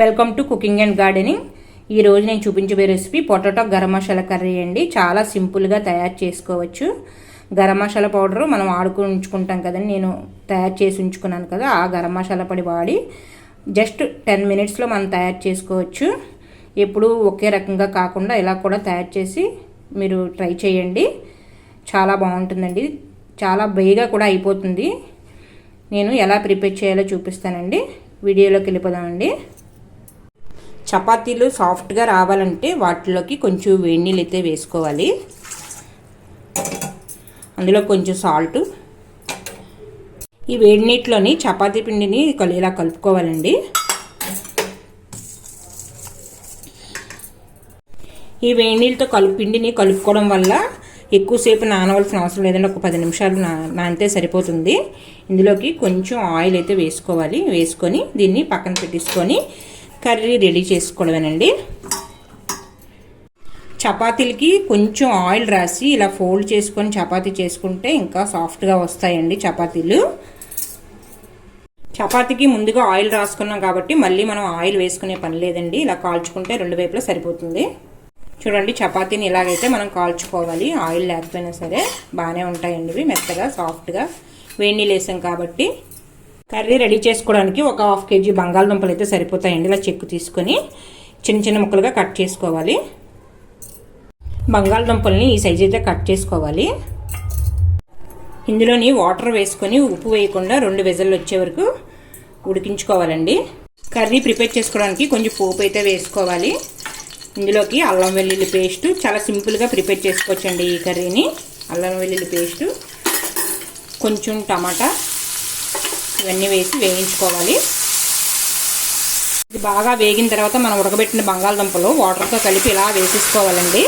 Welcome to cooking and gardening. ఈ రోజు నేను చూపించబోయే recipe potato garam masala curry అండి. చాలా సింపుల్గా తయారు చేసుకోవచ్చు. గరం మసాలా పౌడర్ మనం ఆడుకుని ఉంచుకుంటాం కదండి. నేను తయారు చేసి ఉంచుకున్నాను కదా ఆ గరం మసాలా పొడి వాడి జస్ట్ టెన్ మినిట్స్లో మనం తయారు చేసుకోవచ్చు. ఎప్పుడూ ఒకే రకంగా కాకుండా ఇలా కూడా తయారు చేసి మీరు ట్రై చేయండి. చాలా బాగుంటుందండి. చాలా బేగా కూడా అయిపోతుంది. నేను ఎలా ప్రిపేర్ చేయాలో చూపిస్తానండి. వీడియోలోకి వెళ్ళిపోదామండి. చపాతీలు సాఫ్ట్గా రావాలంటే వాటిలోకి కొంచెం వేడి నీళ్ళు అయితే వేసుకోవాలి. అందులో కొంచెం సాల్ట్. ఈ వేడి నీటిలోని చపాతీ పిండిని ఇలా కలుపుకోవాలండి. ఈ వేడి నీళ్ళతో కలుపు పిండిని కలుపుకోవడం వల్ల ఎక్కువసేపు నానవలసిన అవసరం లేదండి. ఒక పది నిమిషాలు నా నానితే సరిపోతుంది. ఇందులోకి కొంచెం ఆయిల్ అయితే వేసుకోవాలి. వేసుకొని దీన్ని పక్కన పెట్టేసుకొని కర్రీ రెడీ చేసుకోవడమేనండి. చపాతీలకి కొంచెం ఆయిల్ రాసి ఇలా ఫోల్డ్ చేసుకొని చపాతీ చేసుకుంటే ఇంకా సాఫ్ట్గా వస్తాయండి చపాతీలు. చపాతీకి ముందుగా ఆయిల్ రాసుకున్నాం కాబట్టి మళ్ళీ మనం ఆయిల్ వేసుకునే పని లేదండి. ఇలా కాల్చుకుంటే రెండు వైపులా సరిపోతుంది. చూడండి చపాతీని ఇలాగైతే మనం కాల్చుకోవాలి. ఆయిల్ లేకపోయినా సరే బాగానే ఉంటాయండి ఇవి మెత్తగా సాఫ్ట్గా. వేడి నీళ్ళు వేసాం కాబట్టి కర్రీ రెడీ చేసుకోవడానికి ఒక హాఫ్ కేజీ బంగాళదుంపలు అయితే సరిపోతాయండి. ఇలా చెక్కు తీసుకొని చిన్న చిన్న ముక్కలుగా కట్ చేసుకోవాలి. బంగాళదుంపల్ని ఈ సైజ్ అయితే కట్ చేసుకోవాలి. ఇందులోని వాటర్ వేసుకొని ఉప్పు వేయకుండా రెండు వెజల్లు వచ్చే వరకు ఉడికించుకోవాలండి. కర్రీ ప్రిపేర్ చేసుకోవడానికి కొంచెం పోపు అయితే వేసుకోవాలి. ఇందులోకి అల్లం వెల్లుల్లి పేస్ట్ చాలా సింపుల్గా ప్రిపేర్ చేసుకోవచ్చండి ఈ కర్రీని. అల్లం వెల్లుల్లి పేస్టు కొంచెం టమాటా ఇవన్నీ వేసి వేయించుకోవాలి. ఇది బాగా వేగిన తర్వాత మనం ఉడకబెట్టిన బంగాళదుంపలు వాటర్తో కలిపి ఇలా వేసేసుకోవాలండి.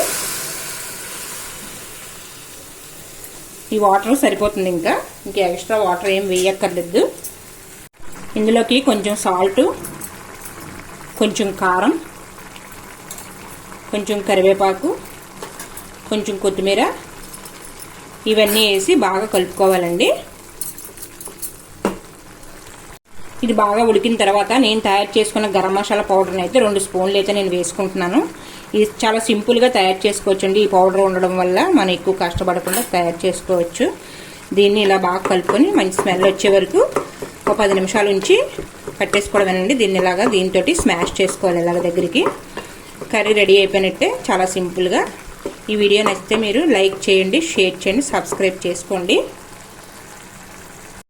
ఈ వాటర్ సరిపోతుంది ఇంకా. ఇంకా ఎక్స్ట్రా వాటర్ ఏం వేయక్కర్లేదు. ఇందులోకి కొంచెం సాల్ట్ కొంచెం కారం కొంచెం కరివేపాకు కొంచెం కొత్తిమీర ఇవన్నీ వేసి బాగా కలుపుకోవాలండి. ఇది బాగా ఉడికిన తర్వాత నేను తయారు చేసుకున్న గరం మసాలా పౌడర్ని అయితే రెండు స్పూన్లు అయితే నేను వేసుకుంటున్నాను. ఇది చాలా సింపుల్గా తయారు చేసుకోవచ్చండి. ఈ పౌడర్ ఉండడం వల్ల మనం ఎక్కువ కష్టపడకుండా తయారు చేసుకోవచ్చు. దీన్ని ఇలా బాగా కలుపుకొని మంచి స్మెల్ వచ్చే వరకు ఒక పది నిమిషాల నుంచి కట్టేసుకోవడమేనండి దీన్ని ఇలాగా దీంతో స్మాష్ చేసుకోవాలి ఇలాగ దగ్గరికి. కర్రీ రెడీ అయిపోయినట్టే చాలా సింపుల్గా ఈ వీడియో నచ్చితే మీరు లైక్ చేయండి షేర్ చేయండి సబ్స్క్రైబ్ చేసుకోండి.